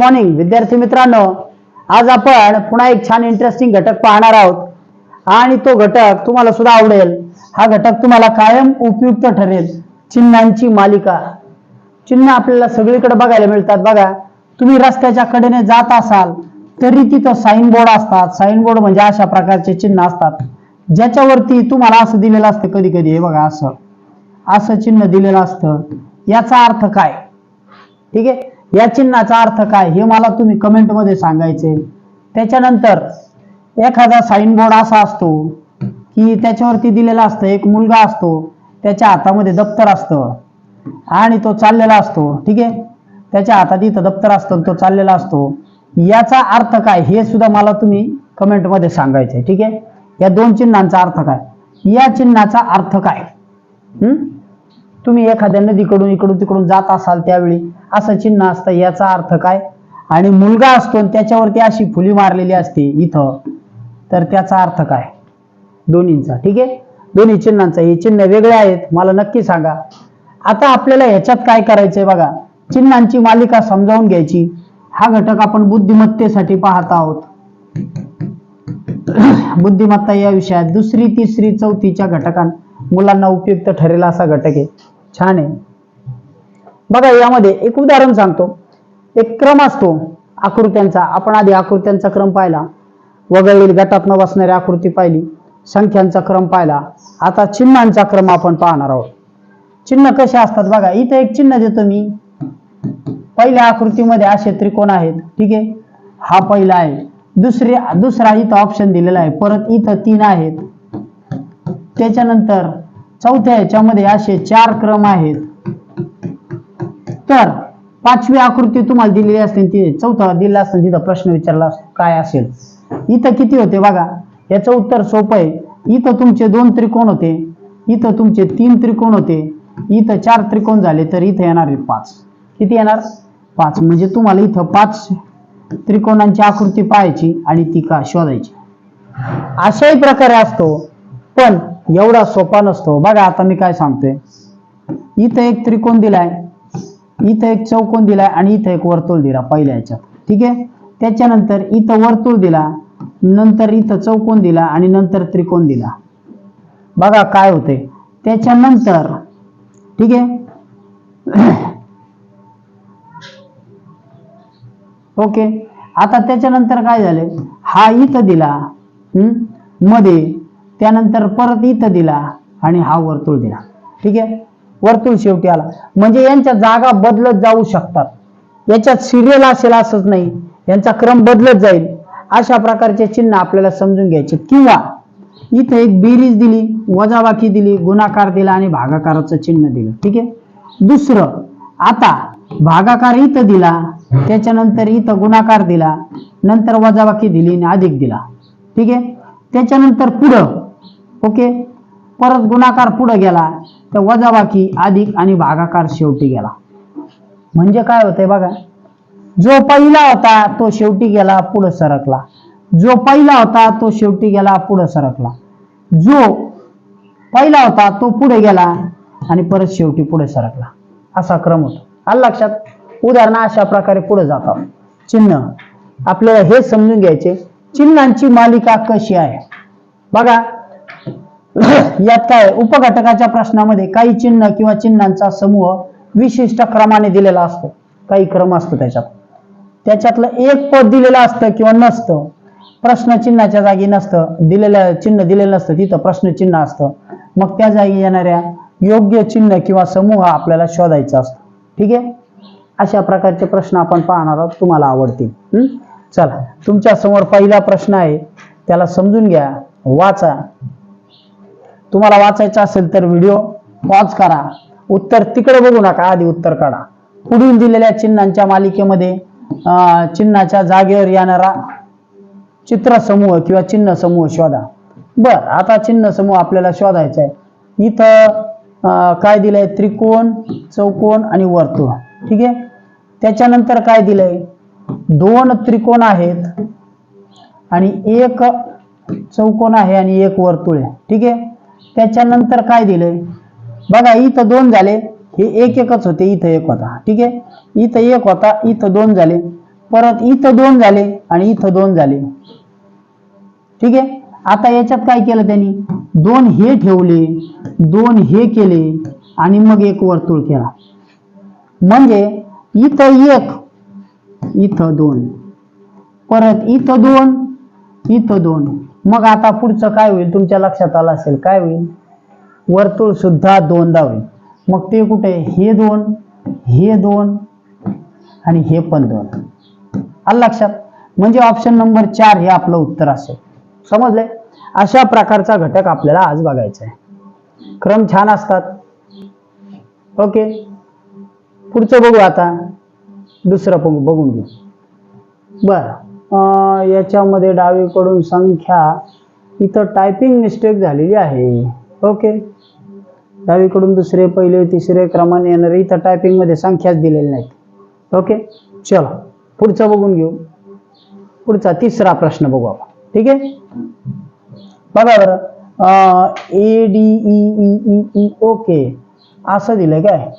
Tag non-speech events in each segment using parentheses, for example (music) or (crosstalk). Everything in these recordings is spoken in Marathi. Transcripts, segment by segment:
मॉर्निंग विद्यार्थी मित्रांनो आज आपण पुन्हा एक छान इंटरेस्टिंग घटक पाहणार आहोत. आणि तो घटक तुम्हाला सुद्धा आवडेल. हा घटक तुम्हाला कायम उपयुक्त ठरेल. चिन्हांची मालिका. चिन्ह आपल्याला सगळीकडे बघायला मिळतात बघा. तुम्ही रस्त्याच्या कडेने जात असाल तरी तिथं साईन बोर्ड असतात. साईन बोर्ड म्हणजे अशा प्रकारचे चिन्ह असतात. ज्याच्यावरती तुम्हाला असं दिलेलं असतं कधी कधी हे बघा असं. असं चिन्ह दिलेलं असतं. याचा अर्थ काय? ठीक आहे? या चिन्हाचा अर्थ काय हे मला तुम्ही कमेंटमध्ये सांगायचे. त्याच्यानंतर एखादा साईनबोर्ड असा असतो की त्याच्यावरती दिलेला असतं एक मुलगा असतो त्याच्या हातामध्ये दप्तर असतं आणि तो चाललेला असतो ठीक आहे? त्याच्या हातात इथं दप्तर असतं तो चाललेला असतो. याचा अर्थ काय हे सुद्धा मला तुम्ही कमेंटमध्ये सांगायचं आहे ठीक आहे? या दोन चिन्हांचा अर्थ काय? या चिन्हाचा अर्थ काय? हम्म तुम्ही एखाद्या नदीकडून इकडून तिकडून जात असाल त्यावेळी असं चिन्ह असतं याचा अर्थ काय? आणि मुलगा असतो आणि त्याच्यावरती अशी फुली मारलेली असते इथं. तर त्याचा अर्थ काय? दोन्हींचा ठीक आहे? दोन्ही चिन्हांचा. हे चिन्ह वेगळे आहेत. मला नक्की सांगा. आता आपल्याला ह्याच्यात काय करायचंय बघा? चिन्हांची मालिका समजावून घ्यायची. हा घटक आपण बुद्धिमत्तेसाठी पाहत आहोत. बुद्धिमत्ता या विषयात दुसरी तिसरी चौथीच्या घटकां मुलांना उपयुक्त ठरेल असा घटक आहे. छान आहे. बघा यामध्ये एक उदाहरण सांगतो. एक क्रम असतो आकृत्यांचा. आपण आधी आकृत्यांचा क्रम पाहिला. वगळलेली गटात न बसणारी आकृती पाहिली. संख्यांचा क्रम पाहिला. आता चिन्हांचा क्रम आपण पाहणार आहोत. चिन्ह कसे असतात बघा इथं एक चिन्ह देतो मी. पहिल्या आकृतीमध्ये असे त्रिकोण आहेत. ठीक आहे? हा पहिला आहे. दुसरी दुसरा इथं ऑप्शन दिलेला आहे. परत इथं तीन आहेत. त्याच्यानंतर चौथ्या याच्यामध्ये असे चार क्रम आहेत. तर पाचवी आकृती तुम्हाला दिलेली असते ती चौथा दिला असते तिथं प्रश्न विचारला काय असेल? इथं किती होते बघा याचं उत्तर सोपं आहे. इथं तुमचे दोन त्रिकोण होते इथं तुमचे तीन त्रिकोण होते इथं चार त्रिकोण झाले तर इथं येणार पाच. किती येणार? पाच. म्हणजे तुम्हाला इथं पाच त्रिकोणांची आकृती पाहायची आणि ती का शोधायची. अशाही प्रकारे असतो पण एवढा सोपा नसतो. बघा आता मी काय सांगतोय. इथं एक त्रिकोण दिलाय. इथं एक चौकोन दिलाय आणि इथं एक वर्तुळ दिला पहिल्या याच्यात ठीक आहे? त्याच्यानंतर इथं वर्तुळ दिला नंतर इथं चौकोन दिला आणि नंतर त्रिकोण दिला. बघा काय होते त्याच्यानंतर ठीक आहे? (clears throat) ओके. आता त्याच्यानंतर काय झाले हा इथं दिला हम्ममध्ये त्यानंतर परत इथं दिला आणि हा वर्तुळ दिला. ठीक आहे? वर्तुळ शेवटी आला. म्हणजे यांच्या जागा बदलत जाऊ शकतात. याच्यात सिरियल असेल असंच नाही. यांचा क्रम बदलत जाईल. अशा प्रकारचे चिन्ह आपल्याला समजून घ्यायचे. किंवा इथं एक बेरीज दिली वजाबाकी दिली गुणाकार दिला आणि भागाकाराचं चिन्ह दिलं. ठीक आहे? दुसरं आता भागाकार इथं दिला त्याच्यानंतर इथं गुणाकार दिला नंतर वजाबाकी दिली आणि अधिक दिला. ठीक आहे? त्याच्यानंतर पुढं ओके? परत गुणाकार पुढे गेला तर वजाबाकी अधिक आणि भागाकार शेवटी गेला. म्हणजे काय होतंय बघा जो पहिला होता तो शेवटी गेला पुढे सरकला. जो पहिला होता तो शेवटी गेला पुढे सरकला. जो पहिला होता तो पुढे गेला आणि परत शेवटी पुढे सरकला. असा क्रम होतो. आला लक्षात? उदाहरण अशा प्रकारे पुढे जातात. चिन्ह. आपल्याला हे समजून घ्यायचे. चिन्हांची मालिका कशी आहे? बघा (laughs) यात काय? उपघटकाच्या प्रश्नामध्ये काही चिन्ह किंवा चिन्हांचा समूह विशिष्ट क्रमाने दिलेला असतो. काही क्रम असतो त्याच्यात. त्याच्यातलं एक पद दिलेलं असतं किंवा नसतं. प्रश्न चिन्हाच्या जागी नसतं. दिलेलं चिन्ह दिलेलं नसतं. तिथं प्रश्न चिन्ह असतं. मग त्या जागी येणाऱ्या योग्य चिन्ह किंवा समूह आपल्याला शोधायचा असतो. ठीक आहे? अशा प्रकारचे प्रश्न आपण पाहणार आहोत. तुम्हाला आवडतील. हम्म? चला. तुमच्यासमोर पहिला प्रश्न आहे. त्याला समजून घ्या. वाचा. तुम्हाला वाचायचा असेल तर व्हिडिओ पॉज करा. उत्तर तिकडे बघू नका आधी उत्तर काढा. पुढील दिलेल्या चिन्हांच्या मालिकेमध्ये चिन्हाच्या जागेवर येणारा चित्र समूह किंवा चिन्ह समूह शोधा. बर आता चिन्ह समूह आपल्याला शोधायचा आहे इथं काय दिलंय? त्रिकोण चौकोन आणि वर्तुळ. ठीक आहे? त्याच्यानंतर काय दिलंय? दोन त्रिकोण आहेत आणि एक चौकोन आहे आणि एक वर्तुळ आहे. ठीक आहे? त्याच्यानंतर काय दिलंय? बघा इथं दोन झाले. हे एक एकच होते इथं एक होता. ठीक आहे? इथं एक होता इथं दोन झाले. परत इथं दोन झाले आणि इथं दोन झाले. ठीक आहे? आता याच्यात काय केलं त्यांनी? दोन हे ठेवले दोन हे केले आणि मग एक वर्तुळ केला. म्हणजे इथं एक इथं दोन. परत इथं दोन इथं दोन. मग आता पुढचं काय होईल? तुमच्या लक्षात आलं असेल काय होईल? वर्तुळ सुद्धा दोनदा होईल. मग ते कुठे? हे दोन हे दोन आणि हे पण दोन. आलं लक्षात? म्हणजे ऑप्शन नंबर चार हे आपलं उत्तर असेल. समजले अशा प्रकारचा घटक आपल्याला आज बघायचा आहे. क्रम छान असतात. ओके. पुढचं बघू आता. दुसरं बघून घेऊ. बर. याच्यामध्ये डावीकडून संख्या इथं टायपिंग मिस्टेक झालेली आहे. ओके? डावीकडून दुसरे पहिले तिसरे क्रमाने येणारे इथं टायपिंगमध्ये संख्याच दिलेल्या नाहीत. ओके? चला पुढचं बघून घेऊ. पुढचा तिसरा प्रश्न बघू आपण. ठीक आहे? बघा बरं. A D E E E okay. असं दिलंय काय?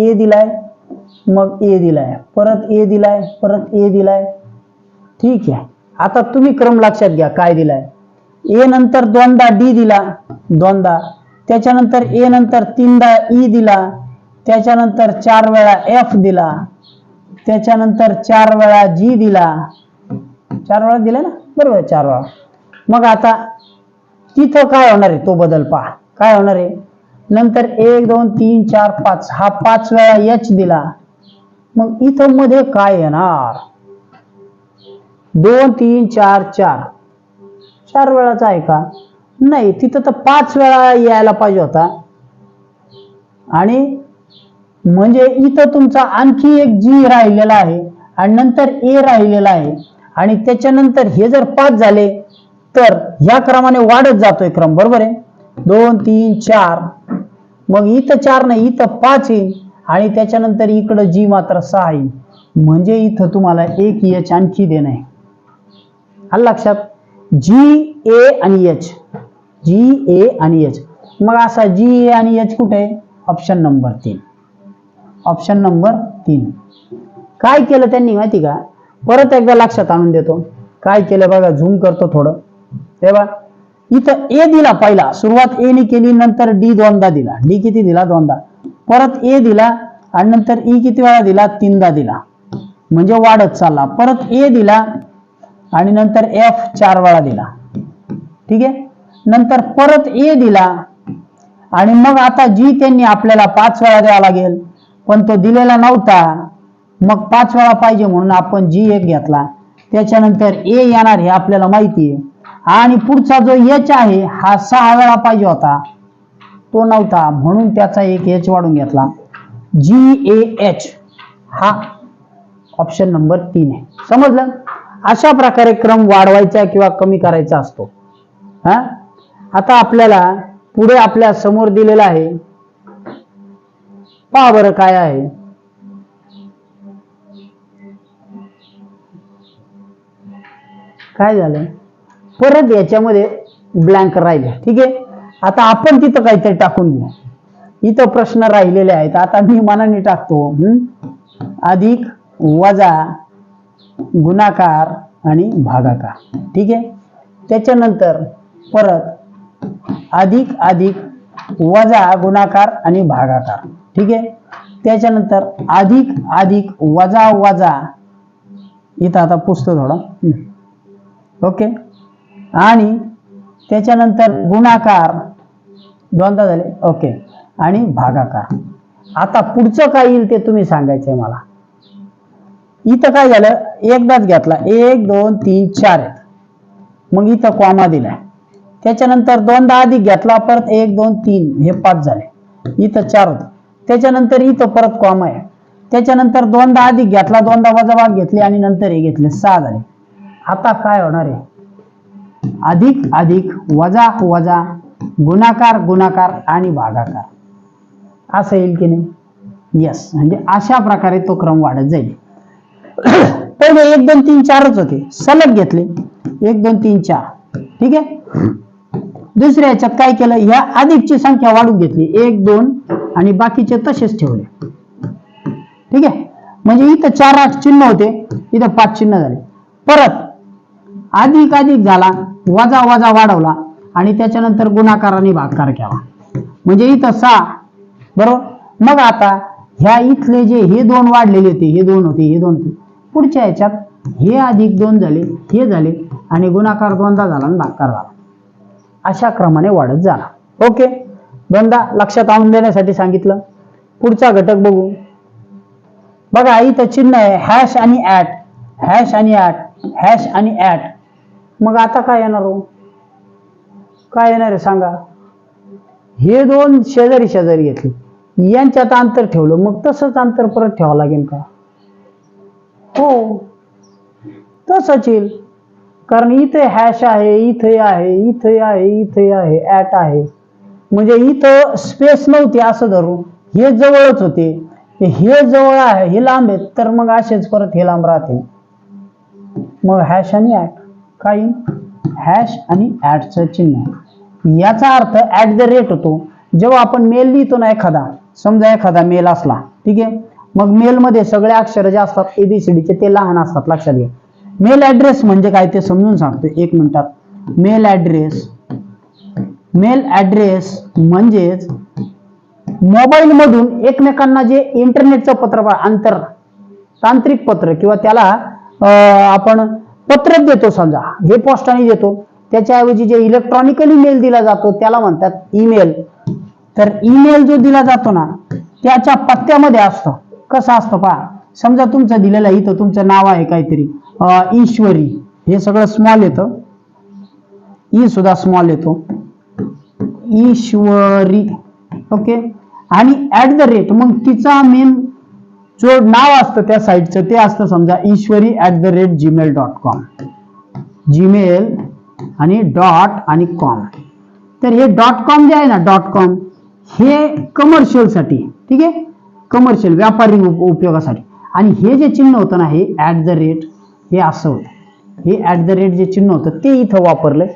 ए दिलाय मग ए दिलाय. परत ए दिलाय परत ए दिलाय. ठीक आहे. आता तुम्ही क्रम लक्षात घ्या काय दिलाय. ए नंतर दोनदा डी दिला दोनदा. त्याच्यानंतर ए नंतर तीनदा ई दिला त्याच्यानंतर चार वेळा एफ दिला त्याच्यानंतर चार वेळा जी दिला. चार वेळा दिला ना? बरोबर चार वेळा. मग आता तिथं काय होणार आहे? तो बदल पहा. काय होणार आहे? नंतर एक दोन तीन चार पाच. हा पाच वेळा एच दिला. मग इथं मध्ये काय येणार? दोन तीन चार चार. चार वेळाचा आहे का? नाही तिथं तर पाच वेळा यायला पाहिजे होता. आणि म्हणजे इथं तुमचा आणखी एक जी राहिलेला आहे आणि नंतर ए राहिलेला आहे. आणि त्याच्यानंतर हे जर पाच झाले तर ह्या क्रमाने वाढत जातोय क्रम. बरोबर आहे? दोन तीन चार. मग इथं चार नाही इथं पाच येईल. आणि त्याच्यानंतर इकडं जी मात्र सहा येईल. म्हणजे इथं तुम्हाला एक यच आणखी देणं आहे. आलं लक्षात? जी ए आणि एच जी ए आणि एच मग असा जी ए आणि एच कुठे? आहे ऑप्शन नंबर तीन. ऑप्शन नंबर तीन. काय केलं त्यांनी माहिती का? परत एकदा लक्षात आणून देतो. काय केलं बघा झूम करतो थोडं. तेव्हा इथं ए दिला पहिला. सुरुवात ए ने केली नंतर डी दोनदा दिला. डी किती दिला? दोनदा. परत ए दिला आणि नंतर ई किती वेळा दिला? तीनदा दिला. म्हणजे वाढत चालला. परत ए दिला आणि नंतर एफ चार वेळा दिला. ठीक आहे? नंतर परत ए दिला. आणि मग आता जी त्यांनी आपल्याला पाच वेळा द्यावा लागेल. पण तो दिलेला नव्हता. मग पाच वेळा पाहिजे म्हणून आपण जी एक घेतला. त्याच्यानंतर ए येणार हे आपल्याला माहिती आहे. आणि पुढचा जो एच आहे हा सहा वेळा पाहिजे होता. तो नव्हता. म्हणून त्याचा एक एच वाढून घेतला. जी ए एच हा ऑप्शन नंबर तीन आहे. समजलं? अशा प्रकारे क्रम वाढवायचा किंवा कमी करायचा असतो. हा? आता आपल्याला पुढे आपल्यासमोर दिलेला आहे. पहा बरं काय आहे. काय झालं? परत याच्यामध्ये ब्लँक राहिले ठीक आहे? आता आपण तिथं काहीतरी टाकून घेऊ. इथं प्रश्न राहिलेले आहेत. आता मी मनाने टाकतो. अधिक वजा गुणाकार आणि भागाकार. ठीक आहे? त्याच्यानंतर परत अधिक अधिक वजा गुणाकार आणि भागाकार. ठीक आहे? त्याच्यानंतर अधिक अधिक वजा वजा इथं आता पुसतो थोडं ओके? आणि त्याच्यानंतर गुणाकार दोनदा झाले. ओके. आणि भागाकार. आता पुढचं काय येईल ते तुम्ही सांगायचंय मला. इथं काय झालं? एकदाच घेतला. एक दोन तीन चार आहेत. मग इथं कॉमा दिलाय. त्याच्यानंतर दोनदा अधिक घेतला परत एक दोन तीन हे पाच झाले. इथं चार होत. त्याच्यानंतर इथं परत कॉमा आहे. त्याच्यानंतर दोनदा अधिक घेतला दोनदा वजाबाग घेतली आणि नंतर हे घेतले सहा झाले. आता काय होणार आहे? अधिक अधिक वजा वजा गुणाकार गुणाकार आणि भागाकार. असं येईल की नाही? यस म्हणजे अशा प्रकारे तो क्रम वाढत जाईल. पहिले एक दोन तीन चारच होते. सलग घेतले. एक दोन तीन चार. ठीक आहे? दुसऱ्या याच्यात काय केलं? ह्या अधिकची संख्या वाढून घेतली. एक दोन आणि बाकीचे तसेच ठेवले. ठीक आहे? म्हणजे इथं चार आठ चिन्ह होते. इथं पाच चिन्ह झाले. परत अधिक अधिक झाला. वजा वजा वाढवला. आणि त्याच्यानंतर गुणाकाराने भागाकार केला. म्हणजे इथं सहा. बरोबर? मग आता ह्या इथले जे हे दोन वाढलेले होते. हे दोन होते. हे दोन होते. पुढच्या ह्याच्यात हे अधिक दोन झाले हे झाले आणि गुणाकार दोनदा झाला आणि भागाकार झाला. अशा क्रमाने वाढत झाला. ओके? दोनदा लक्षात आणून देण्यासाठी सांगितलं. पुढचा घटक बघू. बघा इथं चिन्ह आहे हॅश आणि ऍट हॅश आणि ऍट हॅश आणि ऍट मग आता काय येणार हो? काय येणार आहे सांगा? हे दोन शेजारी शेजारी घेतले. यांच्यात अंतर ठेवलं. मग तसंच अंतर परत ठेवावं लागेल का? हो. तसंच येईल. कारण इथे हॅश आहे इथे आहे इथे आहे इथे आहे ऍट आहे. म्हणजे इथं स्पेस नव्हती असं धरू हे जवळच होते. हे जवळ आहे हे लांब आहेत तर मग असेच परत हे लांब राहते. मग हॅश आणि ऍट काय? हॅश आणि ऍटचं चिन्ह आहे. याचा अर्थ ऍट द रेट होतो. जेव्हा आपण मेल लिहितो ना एखादा समजा एखादा मेल असला ठीक आहे? मग मेलमध्ये सगळे अक्षर जे असतात एबीसीडीचे ते लहान असतात लक्षात घ्या. मेल ऍड्रेस म्हणजे काय ते समजून सांगतो एक मिनिटात. मेल ऍड्रेस मेल ऍड्रेस म्हणजेच मोबाईल मधून एकमेकांना जे इंटरनेटचं पत्र आंतर तांत्रिक पत्र किंवा त्याला अं, आपण पत्र देतो समजा. हे पोस्टाने देतो. त्याच्याऐवजी जे इलेक्ट्रॉनिकली मेल दिला जातो त्याला म्हणतात ईमेल तर ईमेल जो दिला जातो ना त्याच्या पत्त्यामध्ये असतो. कसं असतं पहा. समजा तुमचं दिलेलं इथं तुमचं नाव आहे काहीतरी. ईश्वरी. हे सगळं स्मॉल येतं. ई सुद्धा स्मॉल येतो. ईश्वरी. ओके? आणि ऍट द रेट मग तिचा मेन जो नाव असतं त्या साईटचं ते असतं समजा Ishwari at the rate Gmail dot com Gmail आणि डॉट आणि कॉम तर हे डॉट कॉम जे आहे ना डॉट कॉम हे कमर्शियलसाठी ठीक आहे? कमर्शियल व्यापारी उपयोगासाठी. आणि हे जे चिन्ह होतं ना हे ऍट द रेट हे असं होतं. हे ऍट द रेट जे चिन्ह होतं ते इथं वापरलं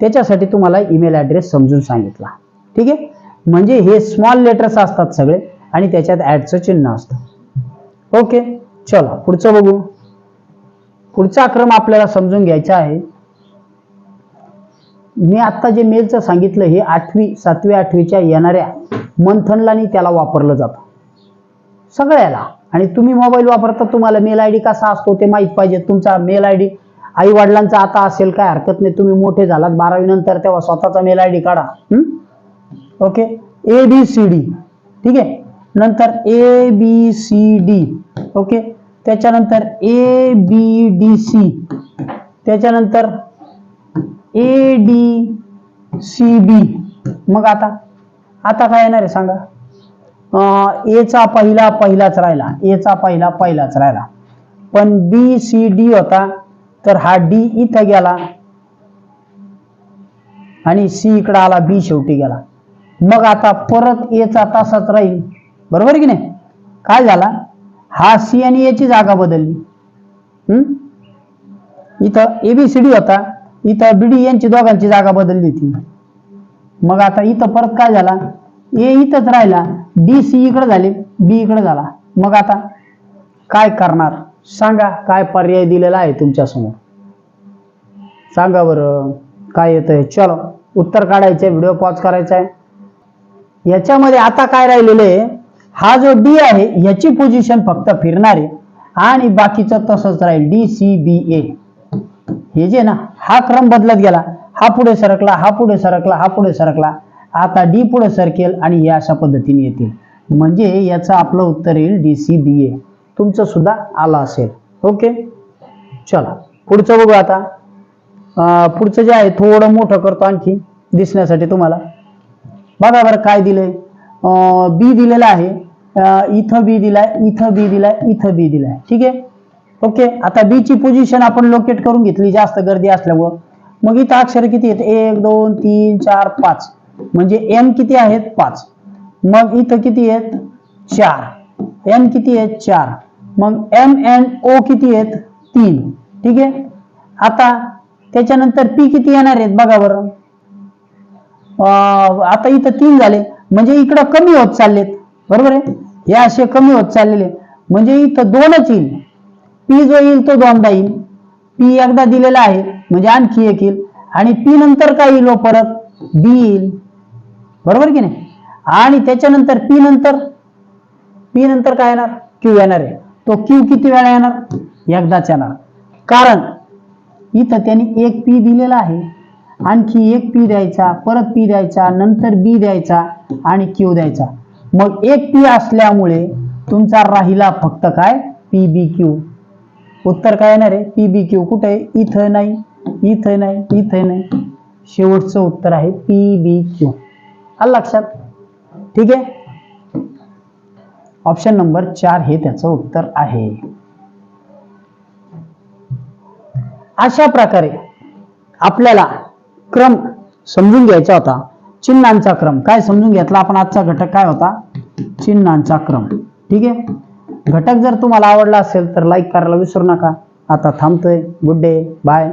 त्याच्यासाठी तुम्हाला ईमेल ॲड्रेस समजून सांगितला. ठीक आहे? म्हणजे हे स्मॉल लेटर्स असतात सगळे आणि त्याच्यात ॲडचं चिन्ह असतं. ओके? चला पुढचं बघू. पुढचा क्रम आपल्याला समजून घ्यायचा आहे. मी आत्ता जे मेलचं सांगितलं हे आठवी सातवी आठवीच्या येणाऱ्या मंथनला त्याला वापरलं जातं. सगळ्याला. आणि तुम्ही मोबाईल वापरता तुम्हाला मेल आय डी कसा असतो ते माहीत पाहिजे. तुमचा मेल आय डी आई वडिलांचा आता असेल काय हरकत नाही. तुम्ही मोठे झालात बारावी नंतर तेव्हा स्वतःचा मेल आय डी काढा okay A B C D ठीक आहे? नंतर A B C D okay त्याच्यानंतर ए बी डी सी त्याच्यानंतर ए डी सी बी मग आता? आता काय येणार आहे सांगा? एचा पहिला पहिलाच राहिला. एचा पहिला पहिलाच राहिला. पण बी सी डी होता तर हा डी इथं गेला. आणि सी इकडं आला बी शेवटी गेला. मग आता परत एचा तासाच राहील. बरोबर की नाही? काय झाला? हा सी आणि ची जागा बदलली. हम्म? इथं एबीसीडी होता. इथं बीडी यांची दोघांची जागा बदलली होती. मग आता इथं परत काय झाला? ए इथंच राहिला. डी सी इकडे झाले बी इकडे झाला. मग आता काय करणार? सांगा काय पर्याय दिलेला आहे तुमच्यासमोर? सांगा बरं काय येतंय? चलो उत्तर काढायचंय व्हिडिओ पॉज करायचा आहे. याच्यामध्ये आता काय राहिलेलं आहे? हा जो डी आहे याची पोझिशन फक्त फिरणार आहे. आणि बाकीचं तसंच राहील. डी सी बी ए हे जे ना हा क्रम बदलत गेला. हा पुढे सरकला हा पुढे सरकला हा पुढे सरकला. आता डी पुढे सरकेल आणि हे अशा पद्धतीने येतील. म्हणजे याचं आपलं उत्तर येईल डी सी बी ए तुमचं सुद्धा आलं असेल. ओके? चला पुढचं बघू आता. पुढचं जे आहे थोडं मोठं करतो आणखी दिसण्यासाठी तुम्हाला. बघा बरं काय दिलंय. बी दिलेलं आहे. इथं बी दिलाय इथं बी दिलाय इथं बी दिलाय. ठीक आहे? ओके आता बी ची पोझिशन आपण लोकेट करून घेतली. जास्त गर्दी असल्यामुळं. मग इथं अक्षर किती आहेत? एक दोन तीन चार पाच. म्हणजे एन किती आहेत? पाच. मग इथं किती आहेत? चार. एन किती आहेत? चार. मग एम एन ओ किती आहेत? तीन. ठीक आहे? आता त्याच्यानंतर पी किती येणार आहेत बघा बरं. आता इथं तीन झाले. म्हणजे इकडं कमी होत चाललेत. बरोबर आहे? हे असे कमी होत चाललेले. म्हणजे इथं दोनच येईल. पी जो येईल तो दोनदा येईल. पी एकदा दिलेला आहे. म्हणजे आणखी एक येईल. आणि पी नंतर काय येईल हो परत? बी येईल. बरोबर की नाही? आणि त्याच्यानंतर पी नंतर? पी नंतर काय येणार? क्यू येणार आहे. तो क्यू किती वेळा येणार? एकदाच येणार. कारण इथं त्यांनी एक पी दिलेला आहे. आणखी एक पी द्यायचा परत पी द्यायचा नंतर बी द्यायचा आणि क्यू द्यायचा. मग एक पी असल्यामुळे तुमचा राहिला फक्त काय? पी बी क्यू उत्तर काय येणार आहे? पी बी क्यू कुठे? आहे इथं नाही. इथं नाही. इथं नाही. शेवटचं उत्तर आहे पी बी क्यू आलं लक्षात? ठीक आहे? ऑप्शन नंबर चार हे त्याचं उत्तर आहे. अशा प्रकारे आपल्याला क्रम समजून घ्यायचा होता. चिन्हांचा क्रम. काय समजून घेतला आपण? आजचा घटक काय होता? चिन्हांचा क्रम. ठीक आहे? घटक जर तुम्हाला आवडला असेल तर लाईक करायला विसरू नका. आता थांबतोय. Good day bye